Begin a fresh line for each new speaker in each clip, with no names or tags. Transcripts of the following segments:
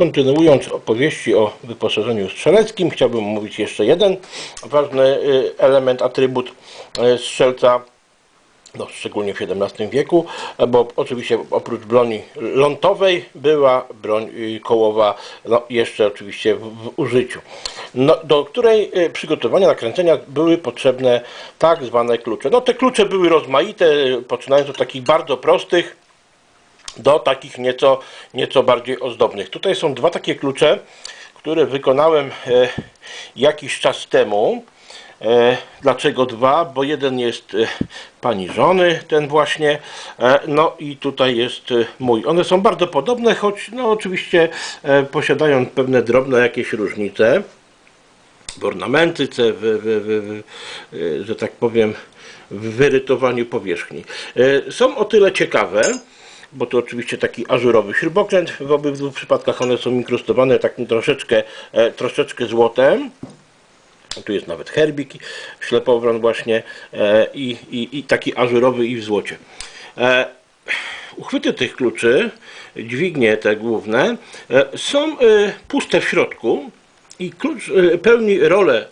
Kontynuując opowieści o wyposażeniu strzeleckim, chciałbym mówić jeszcze jeden ważny y, element, atrybut y, strzelca, no, szczególnie w XVII wieku, bo oczywiście oprócz broni lądowej była broń y, kołowa no, jeszcze oczywiście w, w użyciu, no, do której przygotowania nakręcenia były potrzebne tak zwane klucze. No te klucze były rozmaite, poczynając od takich bardzo prostych, do takich nieco, nieco bardziej ozdobnych. Tutaj są dwa takie klucze, które wykonałem e, jakiś czas temu. E, dlaczego dwa? Bo jeden jest e, pani żony, ten właśnie, no i tutaj jest mój. One są bardzo podobne, choć no oczywiście posiadają pewne drobne jakieś różnice w ornamentyce, w, w, w, w, że tak powiem, w wyrytowaniu powierzchni. Są o tyle ciekawe, bo to oczywiście taki ażurowy śrubokręt. W obydwu przypadkach one są inkrustowane takim troszeczkę, e, troszeczkę złotem. Tu jest nawet herbik, ślepowron właśnie e, i, i, i taki ażurowy i w złocie. E, uchwyty tych kluczy, dźwignie te główne, są puste w środku i klucz pełni rolę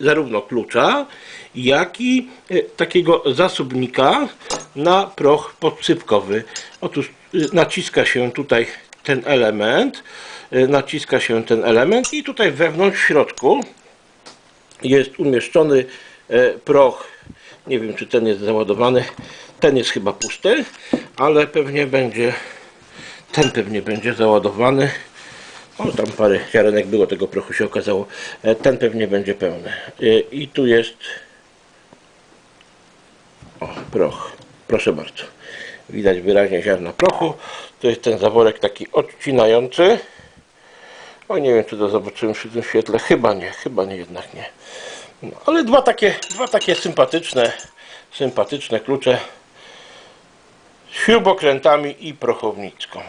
zarówno klucza, jak i e, takiego zasobnika na proch podsypkowy. Otóż e, naciska się tutaj ten element, e, naciska się ten element i tutaj wewnątrz w środku jest umieszczony proch. Nie wiem, czy ten jest załadowany. Ten jest chyba pusty, ale pewnie będzie. Ten pewnie będzie załadowany. O, tam parę ziarenek było tego prochu się okazało. E, Ten pewnie będzie pełny. E, I tu jest. O, proch. Proszę bardzo. Widać wyraźnie ziarna prochu. To jest ten zaworek taki odcinający. O, nie wiem, czy to zobaczyłem przy tym świetle. Chyba nie, chyba nie, jednak nie. No, ale dwa takie, dwa takie sympatyczne, sympatyczne klucze z śrubokrętami i prochownicką.